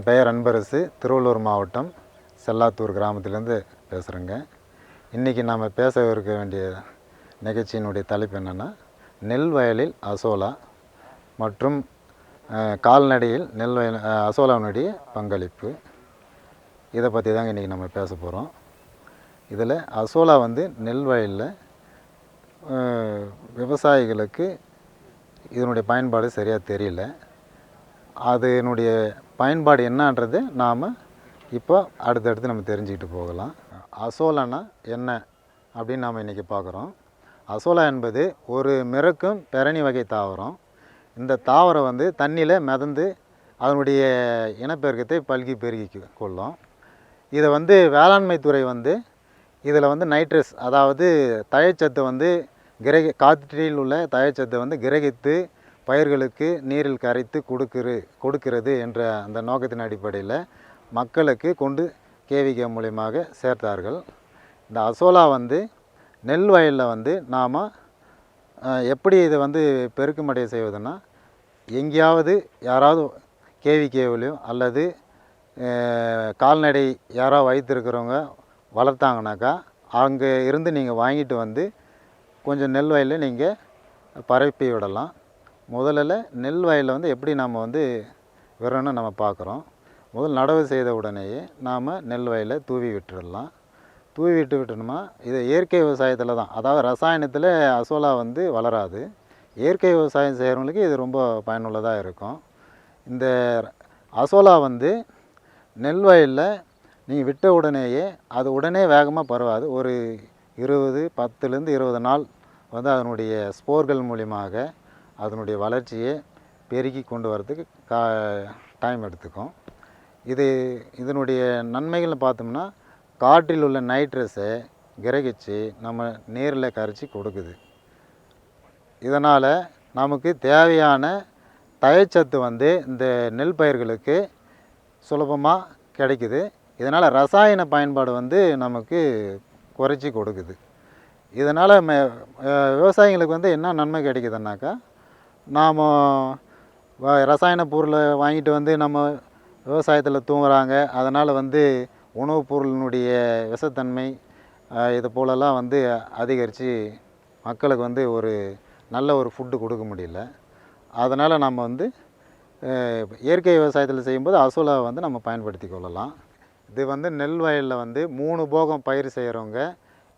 என் பெயர் அன்பரசு திருவள்ளூர் மாவட்டம் செல்லாத்தூர் கிராமத்திலேருந்து பேசுகிறேங்க இன்றைக்கி நாம் பேச இருக்க வேண்டிய நிகழ்ச்சியினுடைய தலைப்பு என்னென்னா நெல் வயலில் அசோலா மற்றும் கால்நடையில் நெல் வயல் அசோலாவினுடைய பங்களிப்பு. இதை பற்றி தாங்க இன்றைக்கி நம்ம பேச போகிறோம் இதில் அசோலா வந்து நெல் வயலில் விவசாயிகளுக்கு இதனுடைய பயன்பாடு சரியாக தெரியல. அதனுடைய பயன்பாடு என்னன்றது நாம் இப்போ அடுத்தடுத்து நம்ம தெரிஞ்சுக்கிட்டு போகலாம். அசோலானா என்ன அப்படின்னு நாம் இன்றைக்கி பார்க்குறோம். அசோலா என்பது ஒரு மிரக்கும் பெரணி வகை தாவரம். இந்த தாவரம் வந்து தண்ணியில் மிதந்து அதனுடைய இனப்பெருக்கத்தை பல்கி பெருகி கொள்ளும். இதை வந்து வேளாண்மை துறை வந்து இதில் வந்து நைட்ரஸ் அதாவது தழைச்சத்தை வந்து கிரகி காற்றில் உள்ள தழைச்சத்தை வந்து கிரகித்து பயிர்களுக்கு நீரில் கரைத்து கொடுக்குறு கொடுக்கிறது என்ற அந்த நோக்கத்தின் அடிப்படையில் மக்களுக்கு கொண்டு கேவிகே மூலியமாக சேர்த்தார்கள். இந்த அசோலா வந்து நெல் வயலில் வந்து நாம் எப்படி இதை வந்து பெருக்குமடைய செய்வதுன்னா எங்கேயாவது யாராவது கேவிகேவிலையும் அல்லது கால்நடை யாராவது வைத்திருக்கிறவங்க வளர்த்தாங்கனாக்கா அங்கே இருந்து நீங்கள் வாங்கிட்டு வந்து கொஞ்சம் நெல் வயலில் நீங்கள் பரப்பி விடலாம். முதல்ல நெல் வயலில் வந்து எப்படி நம்ம வந்து விடணும்னு நம்ம பார்க்குறோம். முதல் நடவு செய்த உடனேயே நாம் நெல் வயலை தூவி விட்டுடலாம். தூவி விட்டு விட்டோம்னா இது இயற்கை விவசாயத்தில் தான். அதாவது ரசாயனத்தில் அசோலா வந்து வளராது. இயற்கை விவசாயம் செய்கிறவங்களுக்கு இது ரொம்ப பயனுள்ளதாக இருக்கும். இந்த அசோலா வந்து நெல் வயலில் நீங்கள் விட்ட உடனேயே அது உடனே வேகமாக பரவாது. ஒரு இருபது பத்துலேருந்து இருபது நாள் வந்து அதனுடைய ஸ்போர்கள் மூலியமாக அதனுடைய வளர்ச்சியை பெருக்கி கொண்டு வரதுக்கு கா டைம் எடுத்துக்கும். இது இதனுடைய நன்மைகள்னு பார்த்தோம்னா காற்றில் உள்ள நைட்ரஸை கிரகிச்சு நம்ம நீரில் கரைச்சி கொடுக்குது. இதனால் நமக்கு தேவையான தயச்சத்து வந்து இந்த நெல் பயிர்களுக்கு சுலபமாக கிடைக்குது. இதனால் ரசாயன பயன்பாடு வந்து நமக்கு குறைச்சி கொடுக்குது. இதனால் ம விவசாயிங்களுக்கு வந்து என்ன நன்மை கிடைக்குதுன்னாக்கா நாம் ரசாயன பொருளை வாங்கிட்டு வந்து நம்ம விவசாயத்தில் தூங்குறாங்க. அதனால் வந்து உணவுப் பொருளினுடைய விஷத்தன்மை இது போலலாம் வந்து அதிகரித்து மக்களுக்கு வந்து ஒரு நல்ல ஒரு ஃபுட்டு கொடுக்க முடியல. அதனால் நம்ம வந்து இயற்கை விவசாயத்தில் செய்யும்போது அசோலா வந்து நம்ம பயன்படுத்தி கொள்ளலாம். இது வந்து நெல் வயலில் வந்து மூணு போகம் பயிர் செய்கிறவங்க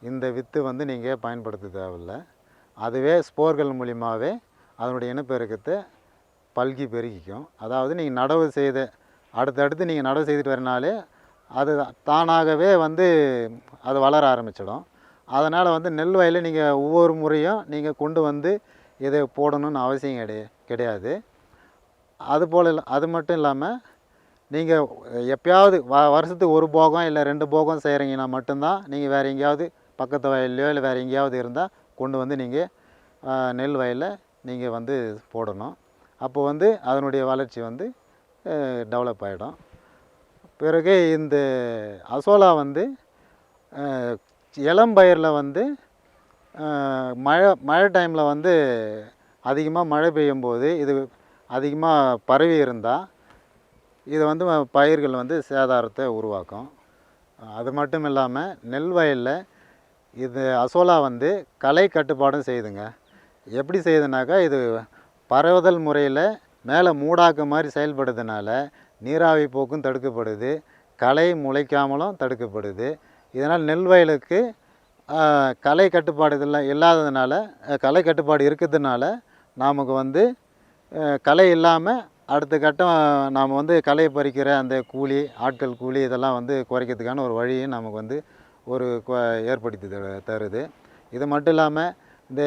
இந்த வித்து வந்து நீங்கள் பயன்படுத்த தேவையில்ல. அதுவே ஸ்போர்கள் மூலியமாகவே அதனுடைய இனப்பெருக்கத்தை பல்கி பெருகிக்கும். அதாவது நீங்கள் நடவு செய்த அடுத்தடுத்து நீங்கள் நடவு செய்துட்டு வரனாலே அது தானாகவே வந்து அது வளர ஆரம்பிச்சிடும். அதனால் வந்து நெல் வயலில் நீங்கள் ஒவ்வொரு முறையும் நீங்கள் கொண்டு வந்து இதை போடணும்னு அவசியம் கிடை கிடையாது. அது போல் அது மட்டும் இல்லாமல் நீங்கள் எப்பயாவது வ வருஷத்துக்கு ஒரு போகம் இல்லை ரெண்டு போகம் செய்கிறீங்கன்னா மட்டும்தான் நீங்கள் வேறு எங்கேயாவது பக்கத்து வயல்லையோ இல்லை வேறு எங்கேயாவது இருந்தால் கொண்டு வந்து நீங்கள் நெல் வயலில் நீங்கள் வந்து போடணும். அப்போ வந்து அதனுடைய வளர்ச்சி வந்து டெவலப் ஆகிடும் பிறகு இந்த அசோலா வந்து இளம்பயிரில் இளம் பயிரில் வந்து மழை மழை டைமில் வந்து அதிகமாக மழை பெய்யும் போது இது அதிகமாக பரவி இருந்தால் இது வந்து பயிர்கள் வந்து சேதாரத்தை உருவாக்கும். அது மட்டும் இல்லாமல் நெல் வயலில் இது அசோலா வந்து களை கட்டுப்பாடும் செய்யுதுங்க எப்படி செய்யுதுனாக்கா இது பரவுதல் முறையில் மேலே மூடாக்க மாதிரி செயல்படுறதுனால நீராவி போக்கும் தடுக்கப்படுது களை முளைக்காமலும் தடுக்கப்படுது. இதனால் நெல் வயலுக்கு கலை கட்டுப்பாடு இதெல்லாம் இல்லாததுனால கலை கட்டுப்பாடு இருக்கிறதுனால நமக்கு வந்து கலை இல்லாமல் அடுத்த கட்டம் நாம் வந்து கலை பறிக்கிற அந்த கூலி ஆட்கள் கூலி இதெல்லாம் வந்து குறைக்கிறதுக்கான ஒரு வழியும் நமக்கு வந்து ஒரு கொ- ஏற்படுத்தி தருது. இது மட்டும் இல்லாமல் இந்த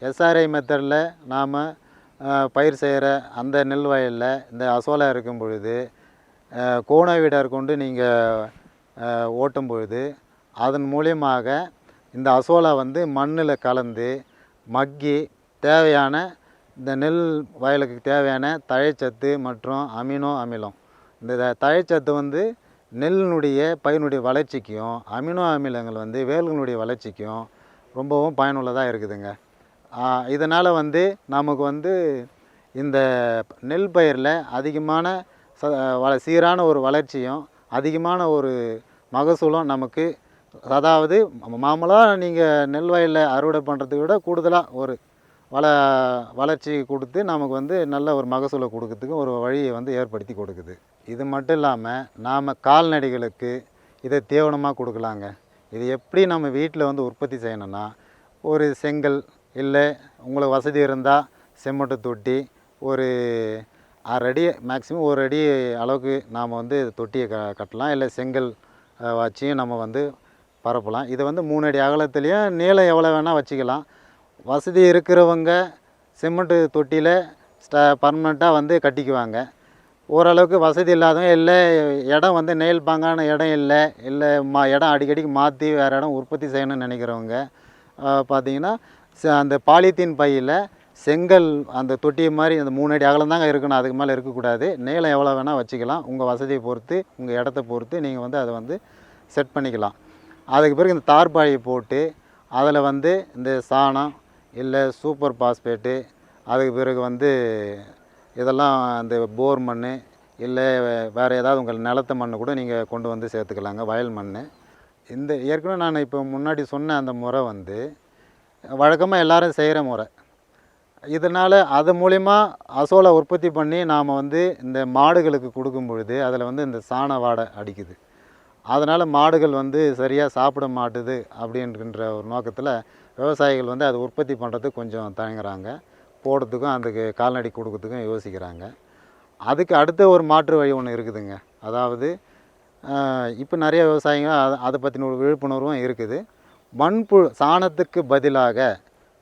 எஸ்ஆர்ஐ மெத்தடில் நாம் பயிர் செய்கிற அந்த நெல் வயலில் இந்த அசோலா இருக்கும் பொழுது கோண வீடர் கொண்டு நீங்கள் ஓட்டும் பொழுது அதன் மூலியமாக இந்த அசோலா வந்து மண்ணில் கலந்து மக்கி தேவையான இந்த நெல் வயலுக்கு தேவையான தழைச்சத்து மற்றும் அமினோ அமிலம். இந்த த- தழைச்சத்து வந்து நெல்லினுடைய பயிரினுடைய வளர்ச்சிக்கும் அமினோ அமிலங்கள் வந்து வேல்களுடைய வளர்ச்சிக்கும் ரொம்பவும் பயனுள்ளதாக இருக்குதுங்க. இதனால் வந்து நமக்கு வந்து இந்த நெல் பயிரில் அதிகமான ச வ சீரான ஒரு வளர்ச்சியும் அதிகமான ஒரு மகசூலும் நமக்கு அதாவது மாமூலாக நீங்கள் நெல் வயலில் அறுவடை பண்ணுறதை விட கூடுதலாக ஒரு வள வளர்ச்சி கொடுத்து நமக்கு வந்து நல்ல ஒரு மகசூலை கொடுக்கறதுக்கு ஒரு வழியை வந்து ஏற்படுத்தி கொடுக்குது. இது மட்டும் இல்லாமல் நாம் கால்நடைகளுக்கு இதை தீவனமாக கொடுக்கலாங்க. இது எப்படி நம்ம வீட்டில் வந்து உற்பத்தி செய்யணும்னா ஒரு செங்கல் இல்லை உங்களுக்கு வசதி இருந்தால் செம்மட்டு தொட்டி ஒரு அரை அடி மேக்ஸிமம் ஒரு அடி அளவுக்கு நாம் வந்து தொட்டியை க கட்டலாம். இல்லை செங்கல் வச்சியும் நம்ம வந்து பரப்பலாம். இதை வந்து மூணு அடி அகலத்துலேயும் நீளம் எவ்வளோ வேணால் வச்சுக்கலாம். வசதி இருக்கிறவங்க சிமெண்ட்டு தொட்டியில் ஸ்ட பர்மனெண்ட்டாக வந்து கட்டிக்குவாங்க. ஓரளவுக்கு வசதி இல்லாதவங்க இல்லை இடம் வந்து நெயில் பாங்கான இடம் இல்லை இல்லை மா இடம் அடிக்கடிக்கு மாற்றி வேறு இடம் உற்பத்தி செய்யணும்னு நினைக்கிறவங்க பார்த்தீங்கன்னா ச- அந்த பாலித்தீன் பையில் செங்கல் அந்த தொட்டி மாதிரி அந்த மூணு அடி அகலம் தாங்க இருக்கணும். அதுக்கு மேலே இருக்கக்கூடாது. நீளம் எவ்வளோ வேணால் வச்சுக்கலாம். உங்கள் வசதியை பொறுத்து உங்கள் இடத்த பொறுத்து நீங்கள் வந்து அதை வந்து செட் பண்ணிக்கலாம். அதுக்கு பிறகு இந்த தார்பாயை போட்டு அதில் வந்து இந்த சாணம் இல்லை சூப்பர் பாஸ்பேட்டு அதுக்கு பிறகு வந்து இதெல்லாம் அந்த போர் மண் இல்லை வேறு ஏதாவது உங்கள் நிலத்து மண் கூட நீங்கள் கொண்டு வந்து சேர்த்துக்கலாங்க வயல் மண் இந்த ஏற்கனவே நான் இப்போ முன்னாடி சொன்ன அந்த முறை வந்து வழக்கமாக எல்லாரும் செய்கிற முறை. இதனால் அது மூலிமா அசோலை உற்பத்தி பண்ணி நாம் வந்து இந்த மாடுகளுக்கு கொடுக்கும் பொழுது அதில் வந்து இந்த சாண வாடை அடிக்குது. அதனால் மாடுகள் வந்து சரியாக சாப்பிட மாட்டுது அப்படின்ற ஒரு நோக்கத்தில் விவசாயிகள் வந்து அதை உற்பத்தி பண்ணுறதுக்கு கொஞ்சம் தயங்குறாங்க. போடுறதுக்கும் அதுக்கு கால்நடை கொடுக்கறதுக்கும் யோசிக்கிறாங்க. அதுக்கு அடுத்த ஒரு மாற்று வழி ஒன்று இருக்குதுங்க. அதாவது இப்போ நிறைய விவசாயிங்க அதை அதை பற்றின ஒரு விழிப்புணர்வும் இருக்குது. மண்புழு சாணத்துக்கு பதிலாக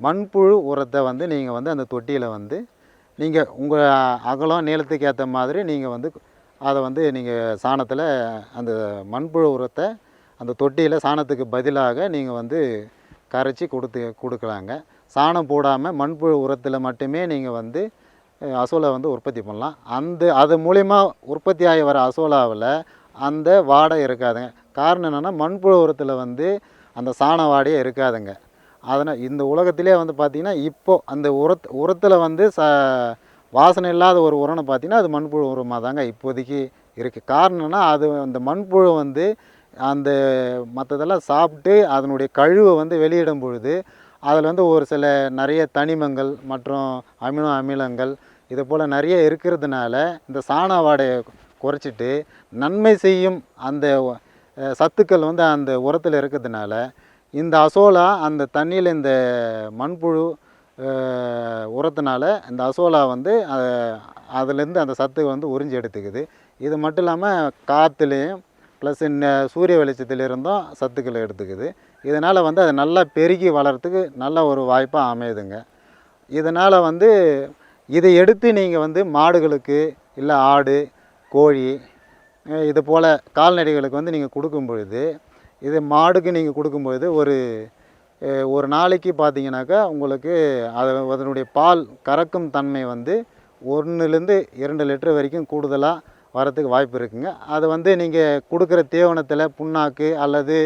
மண்புழு உரத்தை வந்து நீங்கள் வந்து அந்த தொட்டியில் வந்து நீங்கள் உங்கள் அகலம் நீளத்துக்கு ஏற்ற மாதிரி நீங்கள் வந்து அதை வந்து நீங்கள் சாணத்தில் அந்த மண்புழு உரத்தை அந்த தொட்டியில் சாணத்துக்கு பதிலாக நீங்கள் வந்து கரைச்சி கொடுத்து கொடுக்கலாங்க. சாணம் போடாமல் மண்புழு உரத்தில் மட்டுமே நீங்கள் வந்து அசோலா வந்து உற்பத்தி பண்ணலாம். அந்த அது மூலிமா உற்பத்தி ஆகி வர அசோலாவில் அந்த வாடை இருக்காதுங்க. காரணம் என்னென்னா மண்புழு உரத்தில் வந்து அந்த சாண வாடையே இருக்காதுங்க. அதனால் இந்த உலகத்திலே வந்து பார்த்திங்கன்னா இப்போது அந்த உரத் உரத்தில் வந்து ச வாசனை இல்லாத ஒரு உரம்னு பார்த்திங்கன்னா அது மண்புழு உரமாக தாங்க இப்போதைக்கு இருக்குது காரணம்னா அது அந்த மண்புழு வந்து அந்த மற்றதெல்லாம் சாப்பிட்டு அதனுடைய கழிவை வந்து வெளியிடும் பொழுது அதில் வந்து ஒரு சில நிறைய தனிமங்கள் மற்றும் அமினோ அமிலங்கள் இது போல் நிறைய இருக்கிறதுனால இந்த சாண வாடையை குறைச்சிட்டு நன்மை செய்யும் அந்த சத்துக்கள் வந்து அந்த உரத்தில் இருக்கிறதுனால இந்த அசோலா அந்த தண்ணியில் இந்த மண்புழு உரத்தினால இந்த அசோலா வந்து அதுலேருந்து அந்த சத்து வந்து உறிஞ்சி எடுத்துக்குது. இது மட்டும் இல்லாமல் காற்றுலேயும் ப்ளஸ் இந்த சூரிய வெளிச்சத்துலேருந்தும் சத்துக்களை எடுத்துக்குது. இதனால் வந்து அது நல்லா பெருகி வளர்கிறதுக்கு நல்ல ஒரு வாய்ப்பாக அமையுதுங்க. இதனால் வந்து இதை எடுத்து நீங்கள் வந்து மாடுகளுக்கு இல்லை ஆடு கோழி இது போல் கால்நடைகளுக்கு வந்து நீங்கள் கொடுக்கும் பொழுது இது மாடுக்கு நீங்கள் கொடுக்கும் பொழுது ஒரு ஒரு நாளைக்கு பார்த்தீங்கன்னாக்கா உங்களுக்கு அது அதனுடைய பால் கறக்கும் தன்மை வந்து ஒன்றுலேருந்து இரண்டு லிட்டர் வரைக்கும் கூடுதலாக வரத்துக்கு வாய்ப்பு இருக்குங்க. அது வந்து நீங்கள் கொடுக்குற தீவனத்தில் புண்ணாக்கு அல்லது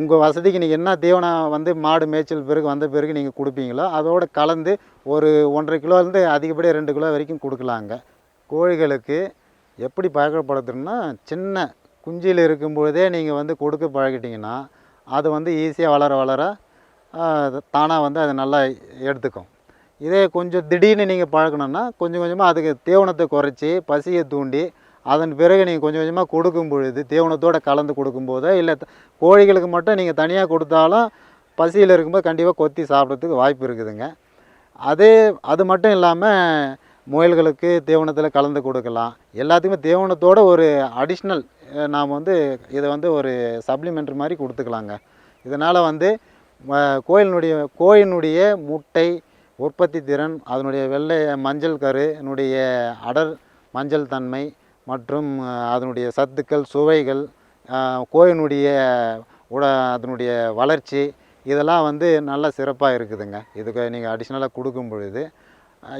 உங்கள் வசதிக்கு நீங்கள் என்ன தீவனம் வந்து மாடு மேய்ச்சல் பிறகு வந்த பிறகு நீங்கள் கொடுப்பீங்களோ அதோடு கலந்து ஒரு ஒன்றரை கிலோலேருந்து அதிகப்படியாக ரெண்டு கிலோ வரைக்கும் கொடுக்கலாங்க. கோழிகளுக்கு எப்படி பழக்கப்படுத்துறோம்னா சின்ன குஞ்சியில் இருக்கும்பொழுதே நீங்கள் வந்து கொடுக்க பழகிட்டிங்கன்னா அது வந்து ஈஸியாக வளர வளர தானாக வந்து அது நல்லா எடுத்துக்கும். இதே கொஞ்சம் திடீர்னு நீங்கள் பழக்கணுன்னா கொஞ்சம் கொஞ்சமாக அதுக்கு தீவனத்தை குறைச்சி பசியை தூண்டி அதன் பிறகு நீங்கள் கொஞ்சம் கொஞ்சமாக கொடுக்கும் பொழுது தீவனத்தோடு கலந்து கொடுக்கும்போதோ இல்லை கோழிகளுக்கு மட்டும் நீங்கள் தனியாக கொடுத்தாலும் பசியில் இருக்கும்போது கண்டிப்பாக கொத்தி சாப்பிட்றதுக்கு வாய்ப்பு இருக்குதுங்க. அதே அது மட்டும் இல்லாமல் முயல்களுக்கு தீவனத்தில் கலந்து கொடுக்கலாம். எல்லாத்துக்குமே தீவனத்தோட ஒரு அடிஷ்னல் நாம் வந்து இதை வந்து ஒரு சப்ளிமெண்ட்ரி மாதிரி கொடுத்துக்கலாங்க. இதனால் வந்து கோயிலினுடைய கோயிலினுடைய முட்டை உற்பத்தி திறன் அதனுடைய வெள்ளை மஞ்சள் கருனுடைய அடர் மஞ்சள் தன்மை மற்றும் அதனுடைய சத்துக்கள் சுவைகள் அஹ், கோயிலினுடைய உட அதனுடைய வளர்ச்சி இதெல்லாம் வந்து நல்லா சிறப்பாக இருக்குதுங்க. இதுக்கு நீங்கள் அடிஷ்னலாக கொடுக்கும் பொழுது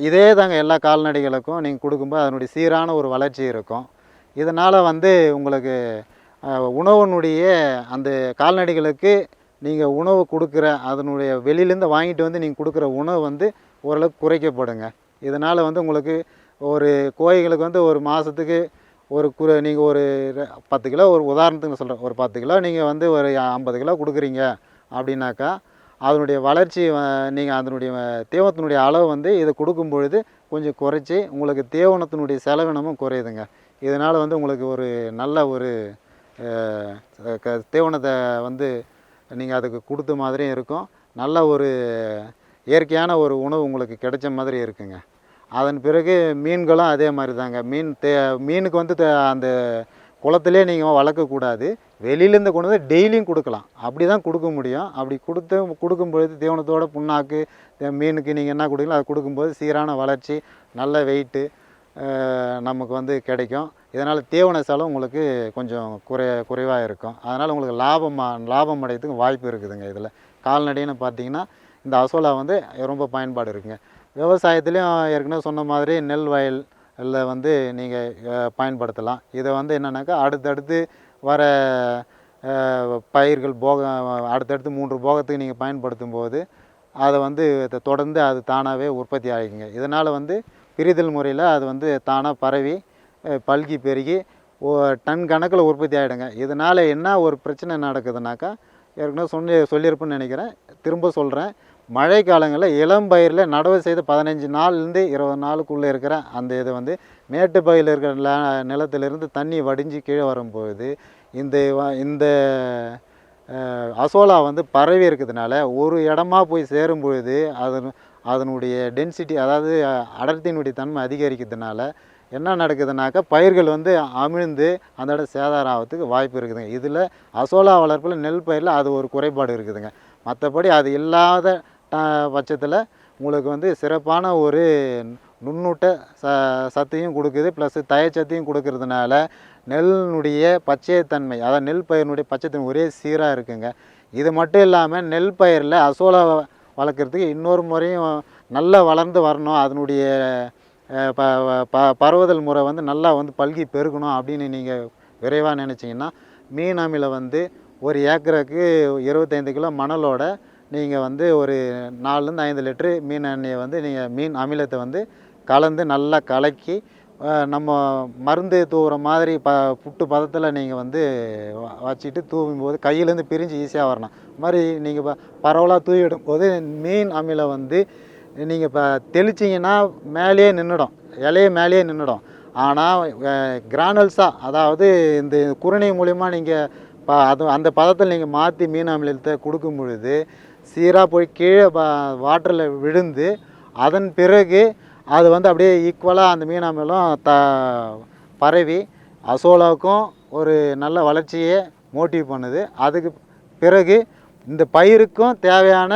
இதே தாங்க எல்லா கால்நடைகளுக்கும் நீங்கள் கொடுக்கும்போது அதனுடைய சீரான ஒரு வளர்ச்சி இருக்கும். இதனால் வந்து உங்களுக்கு உணவுனுடைய உணவினுடைய அந்த கால்நடைகளுக்கு நீங்கள் உணவு கொடுக்குற அதனுடைய வெளியிலேருந்து வாங்கிட்டு வந்து நீங்கள் கொடுக்குற உணவு வந்து ஓரளவுக்கு குறைக்கப்படுங்க. இதனால் வந்து உங்களுக்கு ஒரு கோழிகளுக்கு வந்து ஒரு மாதத்துக்கு ஒரு குறு நீங்கள் ஒரு பத்து கிலோ ஒரு உதாரணத்துக்கு சொல்கிறேன் ஒரு பத்து கிலோ நீங்கள் வந்து ஒரு ஐம்பது கிலோ கொடுக்குறீங்க அப்படின்னாக்கா அதனுடைய வளர்ச்சி நீங்கள் அதனுடைய தீவனத்தினுடைய அளவு வந்து இதை கொடுக்கும் பொழுது கொஞ்சம் குறைச்சி உங்களுக்கு தீவனத்தினுடைய செலவினமும் குறையுதுங்க. இதனால் வந்து உங்களுக்கு ஒரு நல்ல ஒரு க- தீவனத்தை வந்து நீங்கள் அதுக்கு கொடுத்த மாதிரியும் இருக்கும். நல்ல ஒரு இயற்கையான ஒரு உணவு உங்களுக்கு கிடைச்ச மாதிரி இருக்குங்க. அதன் பிறகு மீன்களும் அதே மாதிரி தாங்க மீன் தே மீனுக்கு வந்து த அந்த குளத்துலேயே நீங்கள் வளர்க்கக்கூடாது வெளியிலேருந்து கொண்டு வந்து டெய்லியும் கொடுக்கலாம். அப்படி தான் கொடுக்க முடியும். அப்படி கொடுத்து கொடுக்கும்பொழுது தீவனத்தோட புண்ணாக்கு மீனுக்கு நீங்கள் என்ன கொடுக்கலாம் அதை கொடுக்கும்போது சீரான வளர்ச்சி நல்ல வெயிட்டு நமக்கு வந்து கிடைக்கும். இதனால் தீவன செலவு உங்களுக்கு கொஞ்சம் குறை குறைவாக இருக்கும். அதனால் உங்களுக்கு லாபமாக லாபம் அடையிறதுக்கு வாய்ப்பு இருக்குதுங்க இதில். கால்நடைன்னு பார்த்தீங்கன்னா இந்த அசோலா வந்து ரொம்ப பயன்பாடு இருக்குங்க. விவசாயத்துலேயும் ஏற்கனவே சொன்ன மாதிரி நெல் வயல் இல்லை வந்து நீங்கள் பயன்படுத்தலாம். இதை வந்து என்னென்னாக்கா அடுத்தடுத்து வர பயிர்கள் போக அடுத்தடுத்து மூன்று போகத்துக்கு நீங்கள் பயன்படுத்தும் போது அதை வந்து தொடர்ந்து அது தானாகவே உற்பத்தி ஆகிக்குங்க. இதனால் வந்து பிரிதல் முறையில் அது வந்து தானாக பரவி பல்கி பெருகி ஓ டன் கணக்கில் உற்பத்தி ஆகிடுங்க இதனால் என்ன ஒரு பிரச்சனை நடக்குதுனாக்கா ஏற்கனவே சொல்லி சொல்லியிருப்பேன்னு நினைக்கிறேன். திரும்ப சொல்கிறேன் மழை காலங்களில் இளம் பயிரில் நடவு செய்த பதினஞ்சு நாள்லேருந்து இருபது நாளுக்குள்ளே இருக்கிற அந்த இது வந்து மேட்டு பயிரில் இருக்கிற நில நிலத்திலிருந்து தண்ணி வடிஞ்சு கீழே வரும்போது இந்த இந்த அசோலா வந்து பரவி இருக்கிறதுனால ஒரு இடமா போய் சேரும் பொழுது அதன் அதனுடைய டென்சிட்டி அதாவது அடர்த்தியினுடைய தன்மை அதிகரிக்கிறதுனால என்ன நடக்குதுனாக்கா பயிர்கள் வந்து அமிழ்ந்து அந்த இடம் சேதாரம் ஆகிறதுக்கு வாய்ப்பு இருக்குதுங்க. இதில் அசோலா வளர்ப்பில் நெல் பயிரில் அது ஒரு குறைபாடு இருக்குதுங்க. மற்றபடி அது இல்லாத பட்சத்தில் உங்களுக்கு வந்து சிறப்பான ஒரு நுண்ணூட்ட ச சத்தையும் கொடுக்குது ப்ளஸ் தயச்சத்தையும் கொடுக்கறதுனால நெல்லுடைய பச்சைத்தன்மை அதாவது நெல் பயிரினுடைய பச்சைத்தன்மை ஒரே சீராக இருக்குங்க. இது மட்டும் இல்லாமல் நெல் பயிரில் அசோலா வளர்க்குறதுக்கு இன்னொரு முறையும் நல்லா வளர்ந்து வரணும். அதனுடைய ப ப- ப பரவுதல் முறை வந்து நல்லா வந்து பல்கி பெருகணும் அப்படின்னு நீங்கள் விரைவாக நினச்சிங்கன்னா மீன் அமில வந்து ஒரு ஏக்கருக்கு இருபத்தைந்து கிலோ மணலோட நீங்கள் வந்து ஒரு நாலுலேருந்து ஐந்து லிட்ரு மீன் எண்ணெயை வந்து நீங்கள் மீன் அமிலத்தை வந்து கலந்து நல்லா கலக்கி நம்ம மருந்து தூவுற மாதிரி ப புட்டு பதத்தில் நீங்கள் வந்து வச்சுட்டு தூவும் போது கையிலேருந்து பிரிஞ்சு ஈஸியாக வரணும். அது மாதிரி நீங்கள் ப பரவலாக தூவிடும் போது மீன் அமிலம் வந்து நீங்கள் இப்போ தெளிச்சிங்கன்னா மேலேயே நின்றுடும் இலையே மேலேயே நின்றுடும் ஆனால் கிரானல்ஸாக அதாவது இந்த குருணை மூலிமா நீங்கள் ப அது அந்த பதத்தில் நீங்கள் மாற்றி மீன் அமிலத்தை கொடுக்கும் பொழுது சீராக போய் கீழே வாட்டரில் விழுந்து அதன் பிறகு அது வந்து அப்படியே ஈக்குவலாக அந்த மீன் அமிலம் த பரவி அசோலாவுக்கும் ஒரு நல்ல வளர்ச்சியை மோட்டிவ் பண்ணுது. அதுக்கு பிறகு இந்த பயிருக்கும் தேவையான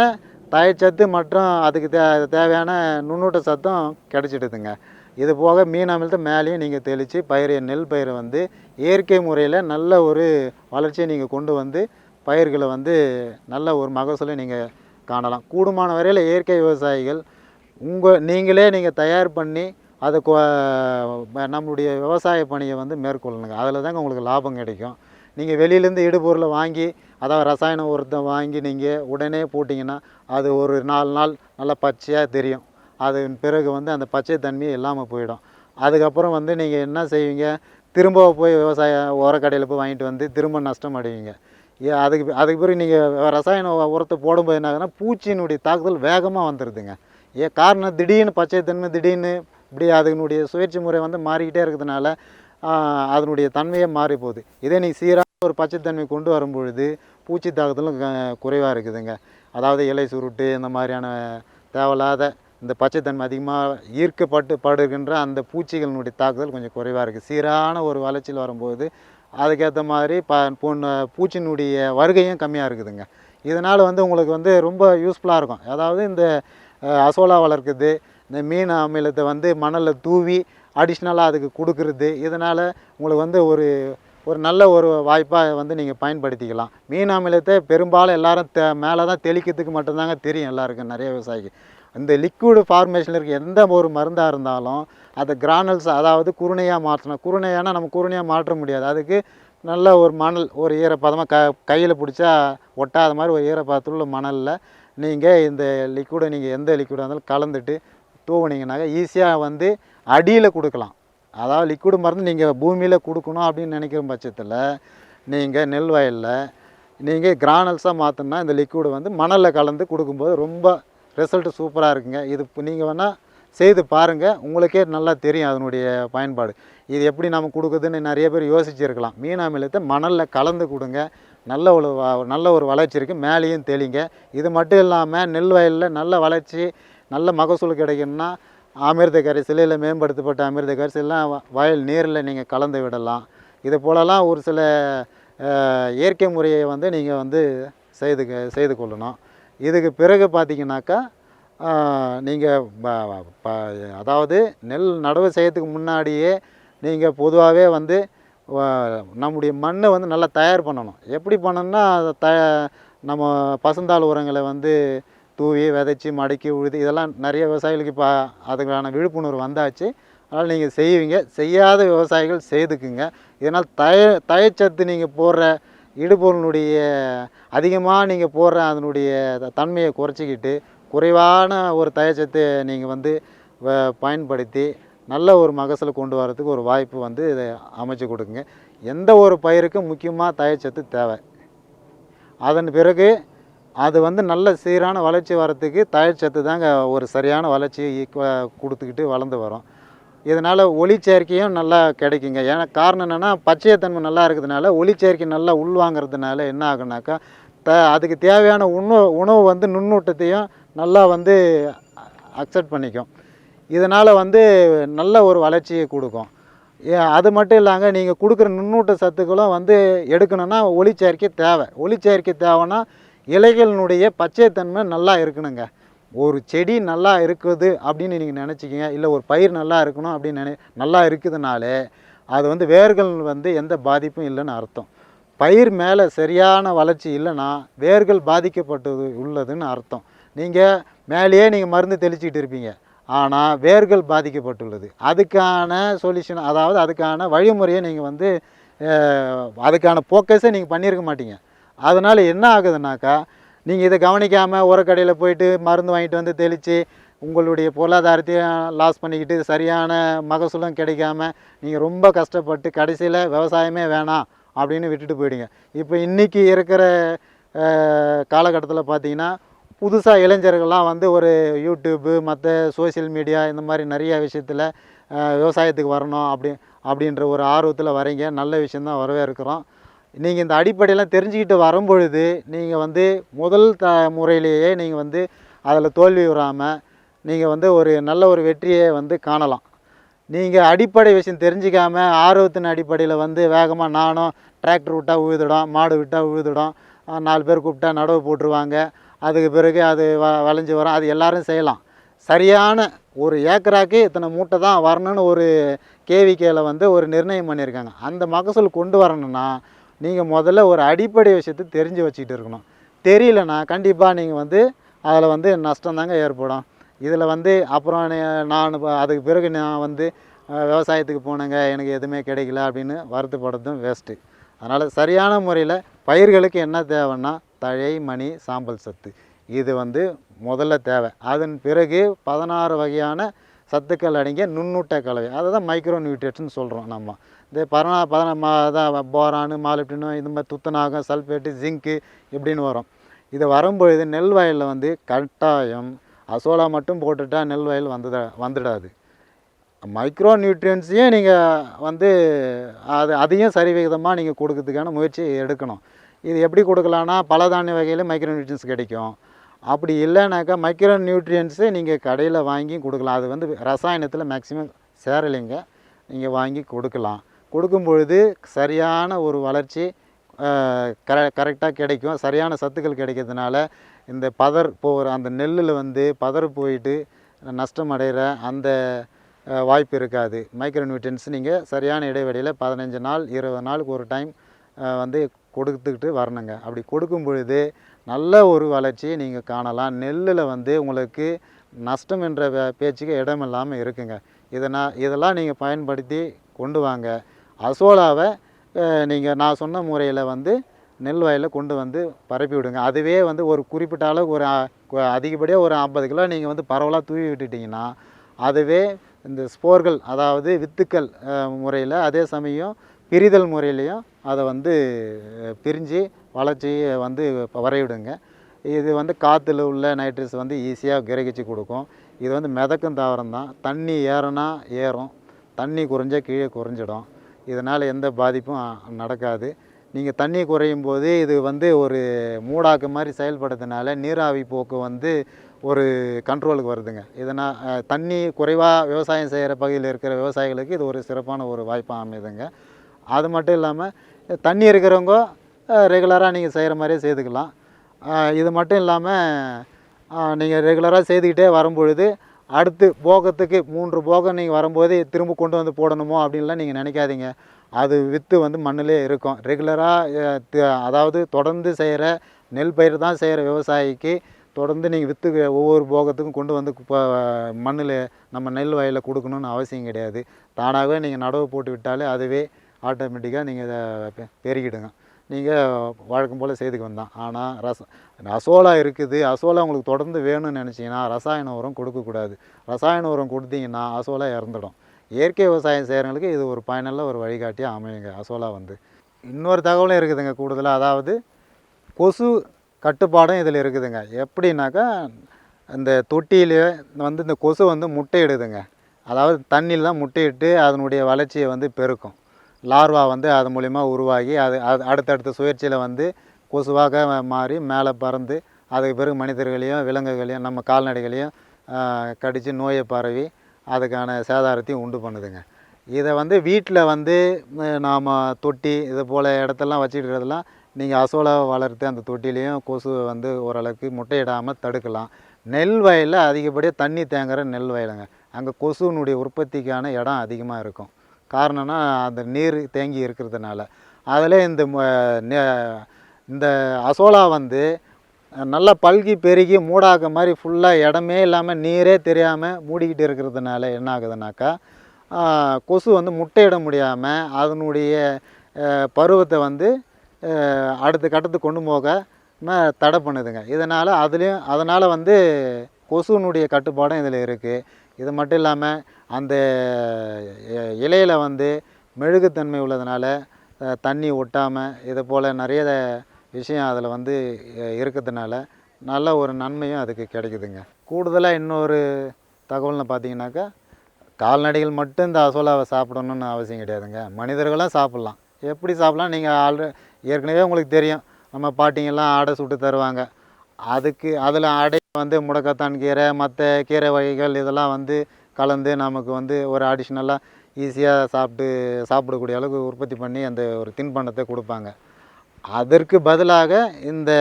தயச்சத்து மற்றும் அதுக்கு தே தேவையான நுண்ணூட்ட சத்தும் கிடச்சிடுதுங்க. இது போக மீன் அமிலத்தை மேலேயும் நீங்கள் தெளித்து பயிரை நெல் பயிரை வந்து இயற்கை முறையில் நல்ல ஒரு வளர்ச்சியை நீங்கள் கொண்டு வந்து பயிர்களை வந்து நல்ல ஒரு மகசூலை நீங்கள் காணலாம். கூடுமான வரையில் இயற்கை விவசாயிகள் உங்கள் நீங்களே நீங்கள் தயார் பண்ணி அதை கொ- நம்மளுடைய விவசாய பணியை வந்து மேற்கொள்ளணுங்க அதில் தாங்க உங்களுக்கு லாபம் கிடைக்கும். நீங்கள் வெளியிலேருந்து இடுபொருளை வாங்கி அதாவது ரசாயன உரத்தை வாங்கி நீங்கள் உடனே போட்டிங்கன்னா அது ஒரு நாலு நாள் நல்லா பச்சையாக தெரியும். அதன் பிறகு வந்து அந்த பச்சை தன்மையே இல்லாமல் போயிடும். அதுக்கப்புறம் வந்து நீங்கள் என்ன செய்வீங்க? திரும்ப போய் விவசாய உரக்கடையில் போய் வாங்கிட்டு வந்து திரும்ப நஷ்டம் அடைவீங்க. அதுக்கு அதுக்கு பிறகு நீங்கள் ரசாயன உ- உரத்தை போடும்போது என்ன ஆகுதுன்னா பூச்சியினுடைய தாக்குதல் வேகமாக வந்துடுதுங்க ஏன் காரணம் திடீர்னு பச்சை தன்மை திடீர்னு இப்படி அதனுடைய சுழற்சி முறை வந்து மாறிக்கிட்டே இருக்கிறதுனால அதனுடைய தன்மையே மாறி போகுது இதே நீ சீராக ஒரு பச்சைத்தன்மை கொண்டு வரும்பொழுது பூச்சி தாக்குதலும் குறைவாக இருக்குதுங்க. அதாவது இலை சுருட்டு இந்த மாதிரியான தேவையில்லாத இந்த பச்சைத்தன்மை அதிகமாக ஈர்க்கப்பட்டு படுகின்ற அந்த பூச்சிகளினுடைய தாக்குதல் கொஞ்சம் குறைவாக இருக்குது சீரான ஒரு வளர்ச்சியில் வரும்போது அதுக்கேற்ற மாதிரி ப பொண்ணு பூச்சினுடைய வருகையும் கம்மியாக இருக்குதுங்க. இதனால் வந்து உங்களுக்கு வந்து ரொம்ப யூஸ்ஃபுல்லாக இருக்கும். அதாவது இந்த அசோலா வளர்க்குறது இந்த மீன் அமிலத்தை வந்து மணலில் தூவி அடிஷ்னலாக அதுக்கு கொடுக்கறது இதனால் உங்களுக்கு வந்து ஒரு ஒரு நல்ல ஒரு வாய்ப்பாக வந்து நீங்கள் பயன்படுத்திக்கலாம். மீன் அமிலத்தை பெரும்பாலும் எல்லாரும் தெ மேலே தான் தெளிக்கிறதுக்கு மட்டும்தாங்க தெரியும் எல்லாருக்கும் நிறைய விவசாயிக்கு. இந்த லிக்விடு ஃபார்மேஷனில் இருக்க எந்த ஒரு மருந்தாக இருந்தாலும் அதை கிரானல்ஸ் அதாவது குருணையாக மாற்றணும். குருணையானா நம்ம குருணையாக மாற்ற முடியாது. அதுக்கு நல்ல ஒரு மணல் ஒரு ஈரப்பதமாக க கையில் பிடிச்சா ஒட்டாத மாதிரி ஒரு ஈரப்பதத்துள்ள மணலில் நீங்கள் இந்த லிக்விடை நீங்கள் எந்த லிக்விடாக இருந்தாலும் கலந்துட்டு தூவுனீங்கனாக்கா ஈஸியாக வந்து அடியில் கொடுக்கலாம். அதாவது லிக்விடு மருந்து நீங்கள் பூமியில் கொடுக்கணும் அப்படின்னு நினைக்கிற பட்சத்தில் நீங்கள் நெல் வயலில் நீங்கள் கிரானல்ஸாக மாற்றினா இந்த லிக்விடு வந்து மணலில் கலந்து கொடுக்கும்போது ரொம்ப ரிசல்ட்டு சூப்பராக இருக்குங்க. இது இப்போ நீங்கள் வேணால் செய்து பாருங்கள் உங்களுக்கே நல்லா தெரியும் அதனுடைய பயன்பாடு. இது எப்படி நம்ம கொடுக்குதுன்னு நிறைய பேர் யோசிச்சிருக்கலாம். மீன் அமிலத்தை மணலில் கலந்து கொடுங்க. நல்ல ஒரு வ- நல்ல ஒரு வளர்ச்சி இருக்குது மேலேயும் தெளிங்க. இது மட்டும் இல்லாமல் நெல் வயலில் நல்ல வளர்ச்சி நல்ல மகசூல் கிடைக்கணும்னா அமிர்த கரைசல் இல்லை மேம்படுத்தப்பட்ட அமிர்த கரைசல்லாம் வயல் நீரில் நீங்கள் கலந்து விடலாம். இது போலலாம் ஒரு சில இயற்கை முறையை வந்து நீங்கள் வந்து செய்து செய்து கொள்ளணும். இதுக்கு பிறகு பார்த்தீங்கன்னாக்கா நீங்கள் அதாவது நெல் நடவு செய்யறதுக்கு முன்னாடியே நீங்கள் பொதுவாகவே வந்து நம்முடைய மண்ணை வந்து நல்லா தயார் பண்ணணும். எப்படி பண்ணணும்னா அதை த நம்ம பசுந்தாள் உரங்களை வந்து தூவி விதைச்சி மடக்கி உழுது இதெல்லாம் நிறைய விவசாயிகளுக்கு இப்போ அதுக்கான விழிப்புணர்வு வந்தாச்சு. அதனால் நீங்கள் செய்வீங்க. செய்யாத விவசாயிகள் செய்துக்குங்க. இதனால் தய தயச்சத்து நீங்கள் போடுற இடுபொருளுடைய அதிகமாக நீங்கள் போடுற அதனுடைய தன்மையை குறைச்சிக்கிட்டு குறைவான ஒரு தயச்சத்தை நீங்கள் வந்து வ- பயன்படுத்தி நல்ல ஒரு மகசூல் கொண்டு வரதுக்கு ஒரு வாய்ப்பு வந்து இதை அமைச்சு கொடுக்குங்க. எந்த ஒரு பயிருக்கும் முக்கியமாக தயச்சத்து தேவை. அதன் பிறகு அது வந்து நல்ல சீரான வளர்ச்சி வரத்துக்கு தயச்சத்து தாங்க ஒரு சரியான வளர்ச்சியை கொடுத்துக்கிட்டு வளர்ந்து வரும். இதனால் ஒளிச்சேர்க்கையும் நல்லா கிடைக்குங்க. ஏன்னா காரணம் என்னென்னா பச்சையத்தன்மை நல்லா இருக்கிறதுனால ஒளிச்சேர்க்கை நல்லா உள்வாங்கிறதுனால என்ன ஆகுனாக்கா த அதுக்கு தேவையான உணவு உணவு வந்து நுண்ணூட்டத்தையும் நல்லா வந்து அக்செப்ட் பண்ணிக்கும். இதனால் வந்து நல்ல ஒரு வளர்ச்சியை கொடுக்கும். அது மட்டும் இல்லாமல் நீங்கள் கொடுக்குற நுண்ணூட்ட சத்துக்களும் வந்து எடுக்கணும்னா ஒளிச்சேர்க்கை தேவை. ஒளிச்சேர்க்கை தேவைன்னா இலைகளினுடைய பச்சைத்தன்மை நல்லா இருக்கணுங்க. ஒரு செடி நல்லா இருக்குது அப்படின்னு நீங்கள் நினச்சிக்கிங்க இல்லை ஒரு பயிர் நல்லா இருக்கணும் அப்படின்னு நினை நல்லா இருக்குதுனாலே அது வந்து வேர்கள் வந்து எந்த பாதிப்பும் இல்லைன்னு அர்த்தம். பயிர் மேலே சரியான வளர்ச்சி இல்லைன்னா வேர்கள் பாதிக்கப்பட்டது உள்ளதுன்னு அர்த்தம். நீங்கள் மேலேயே நீங்கள் மருந்து தெளிச்சிக்கிட்டு இருப்பீங்க. ஆனால் வேர்கள் பாதிக்கப்பட்டுள்ளது. அதுக்கான சொல்யூஷன் அதாவது அதுக்கான வழிமுறையை நீங்கள் வந்து அதுக்கான ஃபோக்கஸை நீங்கள் பண்ணியிருக்க மாட்டீங்க. அதனால் என்ன ஆகுதுனாக்கா நீங்கள் இதை கவனிக்காமல் உரக்கடையில் போயிட்டு மருந்து வாங்கிட்டு வந்து தெளித்து உங்களுடைய பொருளாதாரத்தையும் லாஸ் பண்ணிக்கிட்டு சரியான மகசூலும் கிடைக்காம நீங்கள் ரொம்ப கஷ்டப்பட்டு கடைசியில் விவசாயமே வேணாம் அப்படின்னு விட்டுட்டு போயிடுங்க. இப்போ இன்றைக்கி இருக்கிற காலகட்டத்தில் பார்த்தீங்கன்னா புதுசாக இளைஞர்கள்லாம் வந்து ஒரு யூடியூப்பு மற்ற சோஷியல் மீடியா இந்த மாதிரி நிறைய விஷயத்தில் விவசாயத்துக்கு வரணும் அப்படி அப்படின்ற ஒரு ஆர்வத்தில் வரீங்க நல்ல விஷயந்தான் வரவே இருக்கிறோம் நீங்கள் இந்த அடிப்படையெல்லாம் தெரிஞ்சுக்கிட்டு வரும்பொழுது நீங்கள் வந்து முதல் த முறையிலேயே நீங்கள் வந்து அதில் தோல்வி விடாமல் நீங்கள் வந்து ஒரு நல்ல ஒரு வெற்றியை வந்து காணலாம். நீங்கள் அடிப்படை விஷயம் தெரிஞ்சிக்காமல் ஆர்வத்தின் அடிப்படையில் வந்து வேகமாக நானும் டிராக்டர் விட்டால் உழுதுடும் மாடு விட்டால் உழுதுடும் நாலு பேர் கூப்பிட்டா நடவு போட்டுருவாங்க. அதுக்கு பிறகு அது வ வளைஞ்சி வரும். அது எல்லாரும் செய்யலாம். சரியான ஒரு ஏக்கராக்கு இத்தனை மூட்டை தான் வரணும்னு ஒரு கேவிகேல வந்து ஒரு நிர்ணயம் பண்ணியிருக்காங்க. அந்த மகசூல் கொண்டு வரணும்னா நீங்கள் முதல்ல ஒரு அடிப்படை விஷயத்தை தெரிஞ்சு வச்சுக்கிட்டு இருக்கணும். தெரியலனா கண்டிப்பாக நீங்கள் வந்து அதில் வந்து நஷ்டம் தாங்க ஏற்படும். இதில் வந்து அப்புறம் நான் அதுக்கு பிறகு நான் வந்து விவசாயத்துக்கு போனேங்க எனக்கு எதுவுமே கிடைக்கல அப்படின்னு வருத்தப்படுறதும் வேஸ்ட்டு அதனால் சரியான முறையில் பயிர்களுக்கு என்ன தேவைன்னா தழை மணி சாம்பல் சத்து. இது வந்து முதல்ல தேவை. அதன் பிறகு பதினாறு வகையான சத்துக்கள் அடங்கிய நுண்ணூட்ட கலவை. அதை தான் மைக்ரோ நியூட்ரியன்ஸ்னு சொல்கிறோம் நம்ம. இந்த பரணா பதன மா அதான் போரானு மாலிப்டினு இந்த மாதிரி துத்தநாகம் சல்ஃபேட்டு ஜிங்க்கு இப்படின்னு வரும். இது வரும்பொழுது நெல் வயலில் வந்து கட்டாயம் அசோலா மட்டும் போட்டுட்டா நெல் வயல் வந்துட வந்துடாது. மைக்ரோ நியூட்ரியன்ஸையும் நீங்கள் வந்து அது அதையும் சரிவிகிதமாக நீங்கள் கொடுக்கறதுக்கான முயற்சி எடுக்கணும். இது எப்படி கொடுக்கலான்னா பலதானிய வகையில் மைக்ரோ நியூட்ரியன்ஸ் கிடைக்கும். அப்படி இல்லைனாக்கா மைக்ரோ நியூட்ரியன்ஸு நீங்கள் கடையில் வாங்கி கொடுக்கலாம். அது வந்து ரசாயனத்தில் மேக்ஸிமம் சேரலைங்க. நீங்கள் வாங்கி கொடுக்கலாம். கொடுக்கும் பொழுது சரியான ஒரு வளர்ச்சி கர கரெக்டாக கிடைக்கும். சரியான சத்துக்கள் கிடைக்கிறதுனால இந்த பதர் போகிற அந்த நெல்லில் வந்து பதர் போயிட்டு நஷ்டம் அடைகிற அந்த வாய்ப்பு இருக்காது. மைக்ரோ நியூட்ரியன்ஸ் நீங்கள் சரியான இடைவெளியில் பதினஞ்சு நாள் இருபது நாளுக்கு ஒரு டைம் வந்து கொடுத்துக்கிட்டு வரணுங்க. அப்படி கொடுக்கும் பொழுது நல்ல ஒரு வளர்ச்சியை நீங்கள் காணலாம். நெல்லில் வந்து உங்களுக்கு நஷ்டம் என்ற பேச்சுக்கு இடம் இல்லாமல் இருக்குங்க. இதனால் இதெல்லாம் நீங்கள் பயன்படுத்தி கொண்டு வாங்க. அசோலாவை நீங்கள் நான் சொன்ன முறையில் வந்து நெல் வயலில் கொண்டு வந்து பரப்பி விடுங்க. அதுவே வந்து ஒரு குறிப்பிட்ட அளவுக்கு ஒரு அதிகப்படியாக ஒரு ஐம்பது கிலோ நீங்கள் வந்து பரவலாக தூவி விட்டுட்டிங்கன்னா அதுவே இந்த ஸ்போர்கள் அதாவது வித்துக்கள் முறையில் அதே சமயம் பிரிதல் முறையிலையும் அதை வந்து பிரிஞ்சு வளர்ச்சியை வந்து வரைவிடுங்க. இது வந்து காற்றுல உள்ள நைட்ரஸ் வந்து ஈஸியாக கிரகிச்சு கொடுக்கும். இது வந்து மிதக்கும் தாவரம் தான். தண்ணி ஏறனா ஏறும். தண்ணி குறைஞ்சா கீழே குறைஞ்சிடும். இதனால் எந்த பாதிப்பும் நடக்காது. நீங்கள் தண்ணி குறையும் போது இது வந்து ஒரு மூடாக்கு மாதிரி செயல்படுறதுனால நீராவி போக்கு வந்து ஒரு கண்ட்ரோலுக்கு வருதுங்க. இதனால் தண்ணி குறைவாக விவசாயம் செய்கிற பகுதியில் இருக்கிற விவசாயிகளுக்கு இது ஒரு சிறப்பான ஒரு வாய்ப்பாக அமையுதுங்க அது மட்டும் இல்லாமல் தண்ணி இருக்கிறவங்க ரெகுலராக நீங்கள் செய்கிற மாதிரியே செய்துக்கலாம். இது மட்டும் இல்லாமல் நீங்கள் ரெகுலராக செய்துக்கிட்டே வரும்பொழுது அடுத்து போகத்துக்கு மூன்று போகம் நீங்கள் வரும்போது திரும்ப கொண்டு வந்து போடணுமோ அப்படின்லாம் நீங்கள் நினைக்காதீங்க. அது விற்று வந்து மண்ணிலே இருக்கும். ரெகுலராக அதாவது தொடர்ந்து செய்கிற நெல் பயிர் தான் செய்கிற விவசாயிக்கு தொடர்ந்து நீங்கள் விற்று ஒவ்வொரு போகத்துக்கும் கொண்டு வந்து இப்போ மண்ணில் நம்ம நெல் வயலில் கொடுக்கணும்னு அவசியம் கிடையாது. தானாகவே நீங்கள் நடவு போட்டு விட்டாலே அதுவே ஆட்டோமேட்டிக்காக நீங்கள் இதை பெ- பெருகிடுங்க நீங்கள் வழக்கம் போல் செய்துக்கு வந்தான். ஆனால் ரச அசோலா இருக்குது. அசோலா உங்களுக்கு தொடர்ந்து வேணும்னு நினச்சிங்கன்னா ரசாயன உரம் கொடுக்கக்கூடாது. ரசாயன உரம் கொடுத்தீங்கன்னா அசோலா இறந்துடும். இயற்கை விவசாயம் செய்கிறவங்களுக்கு இது ஒரு பயனுள்ள ஒரு வழிகாட்டியாக அமையுங்க அசோலா வந்து. இன்னொரு தகவலும் இருக்குதுங்க கூடுதலாக அதாவது கொசு கட்டுப்பாடும் இதில் இருக்குதுங்க. எப்படின்னாக்கா இந்த தொட்டியிலே வந்து இந்த கொசு வந்து முட்டையிடுதுங்க. அதாவது தண்ணியில் தான் முட்டையிட்டு அதனுடைய வளர்ச்சியை வந்து பெருக்கும். லார்வா வந்து அது மூலிமா உருவாகி அது அது அடுத்தடுத்த சுழற்சியில் வந்து கொசுவாக மாறி மேலே பறந்து அதுக்கு பிறகு மனிதர்களையும் விலங்குகளையும் நம்ம கால்நடைகளையும் கடித்து நோயை பரவி அதுக்கான சேதாரத்தையும் உண்டு பண்ணுதுங்க. இதை வந்து வீட்டில் வந்து நாம் தொட்டி இது போல் இடத்தெல்லாம் வச்சுக்கிறதெல்லாம் நீங்கள் அசோலாவை வளர்த்து அந்த தொட்டிலையும் கொசு வந்து ஓரளவுக்கு முட்டையிடாமல் தடுக்கலாம். நெல் வயலில் அதிகப்படியாக தண்ணி தேங்குகிற நெல் வயலுங்க. அங்கே கொசுனுடைய உற்பத்திக்கான இடம் அதிகமாக இருக்கும். காரணம்னா அந்த நீர் தேங்கி இருக்கிறதுனால. அதில் இந்த இந்த அசோலா வந்து நல்லா பல்கி பெருகி மூடாக்க மாதிரி ஃபுல்லாக இடமே இல்லாமல் நீரே தெரியாமல் மூடிக்கிட்டு இருக்கிறதுனால என்ன ஆகுதுனாக்கா கொசு வந்து முட்டையிட முடியாமல் அதனுடைய பருவத்தை வந்து அடுத்த கட்டத்துக்கு கொண்டு போக தடை பண்ணுதுங்க. இதனால் அதுலேயும் அதனால் வந்து கொசுனுடைய கட்டுப்பாடும் இதில் இருக்குது இது மட்டும் இல்லாமல் அந்த இலையில் வந்து மெழுகுத்தன்மை உள்ளதுனால தண்ணி ஒட்டாமல் இது போல் நிறைய விஷயம் அதில் வந்து இருக்கிறதுனால நல்ல ஒரு நன்மையும் அதுக்கு கிடைக்குதுங்க. கூடுதலாக இன்னொரு தகவல்னு பார்த்தீங்கன்னாக்கா கால்நடைகள் மட்டும் இந்த அசோலாவை சாப்பிடணும்னு அவசியம் கிடையாதுங்க. மனிதர்களும் சாப்பிட்லாம். எப்படி சாப்பிட்லாம்? நீங்கள் ஆல்ரெ ஏற்கனவே உங்களுக்கு தெரியும். நம்ம பாட்டிங்கெல்லாம் ஆடை சுட்டு தருவாங்க. அதுக்கு அதில் ஆடை வந்து முடக்கத்தான் கீரை மற்ற கீரை வகைகள் இதெல்லாம் வந்து கலந்து நமக்கு வந்து ஒரு அடிஷ்னலாக ஈஸியாக சாப்பிட்டு சாப்பிடக்கூடிய அளவுக்கு உற்பத்தி பண்ணி அந்த ஒரு தின்பண்டத்தை கொடுப்பாங்க. அதற்கு பதிலாக இந்த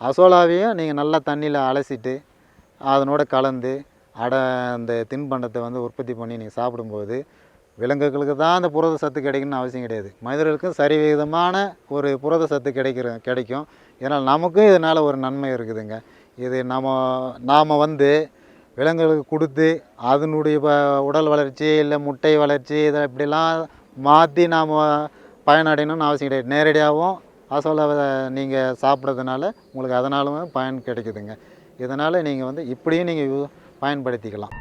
அசோலாவையும் நீங்கள் நல்லா தண்ணியில் அலசிட்டு அதனோட கலந்து அடை அந்த தின்பண்டத்தை வந்து உற்பத்தி பண்ணி நீங்கள் சாப்பிடும்போது விலங்குகளுக்கு தான் அந்த புரத சத்து கிடைக்கணும்னு அவசியம் கிடையாது. மனிதர்களுக்கும் சரிவிகிதமான ஒரு புரத சத்து கிடைக்கிற கிடைக்கும். இதனால் நமக்கும் இதனால் ஒரு நன்மை இருக்குதுங்க. இது நம்ம நாம் வந்து விலங்குகளுக்கு கொடுத்து அதனுடைய ப- உடல் வளர்ச்சி இல்லை முட்டை வளர்ச்சி இதை இப்படிலாம் மாற்றி நாம் பயனடையணும்னு அவசியம் கிடையாது. நேரடியாகவும் அசோலாவை நீங்கள் சாப்பிட்றதுனால உங்களுக்கு அதனாலும் பயன் கிடைக்குதுங்க. இதனால் நீங்கள் வந்து இப்படியும் நீங்கள் பயன்படுத்திக்கலாம்.